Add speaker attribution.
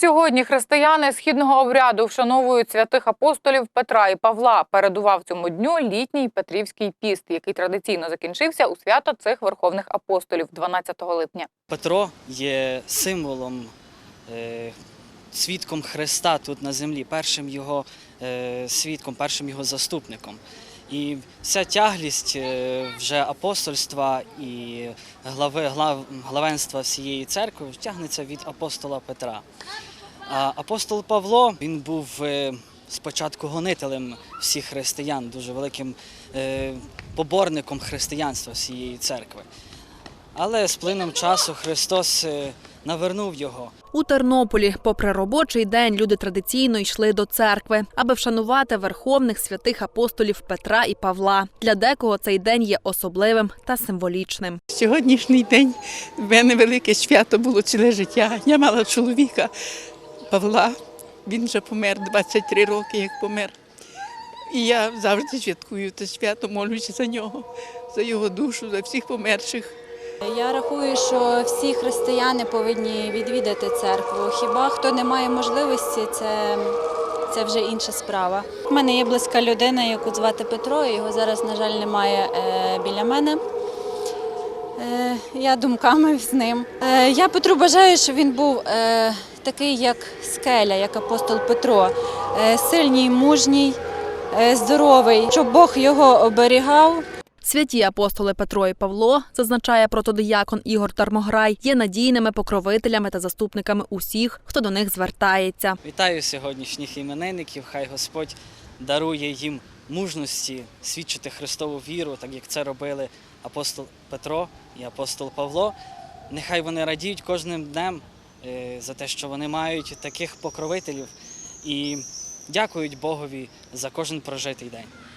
Speaker 1: Сьогодні християни східного обряду вшановують святих апостолів Петра і Павла. Передував цьому дню літній Петрівський піст, який традиційно закінчився у свято цих верховних апостолів 12 липня.
Speaker 2: Петро є символом, е, свідком Христа тут на землі, першим його е, свідком, першим його заступником. І вся тяглість е, вже апостольства і глави, глав, главенства всієї церкви тягнеться від апостола Петра. А апостол Павло він був е, спочатку гонителем всіх християн, дуже великим е, поборником християнства всієї церкви. Але з плином часу Христос е, навернув його.
Speaker 3: У Тернополі, попри робочий день, люди традиційно йшли до церкви, аби вшанувати верховних святих апостолів Петра і Павла. Для декого цей день є особливим та символічним.
Speaker 4: Сьогоднішній день в мене велике свято було ціле життя. Я мала чоловіка Павла. Він вже помер 23 роки, як помер. І я завжди святкую це свято, молюся за нього, за його душу, за всіх померших.
Speaker 5: Я рахую, що всі християни повинні відвідати церкву. Хіба хто не має можливості, це, це вже інша справа. У мене є близька людина, яку звати Петро, його зараз, на жаль, немає е, біля мене. Е, я думками з ним. Е, я Петру бажаю, щоб він був такий, як скеля, як апостол Петро, сильній, мужній, здоровий, щоб Бог його оберігав.
Speaker 3: Святі апостоли Петро і Павло, зазначає протодиякон Ігор Тармограй, є надійними покровителями та заступниками усіх, хто до них звертається.
Speaker 2: Вітаю сьогоднішніх іменинників. Хай Господь дарує їм мужності свідчити Христову віру, так як це робили апостол Петро і апостол Павло. Нехай вони радіють кожним днем е, за те, що вони мають таких покровителів і дякують Богові за кожен прожитий день.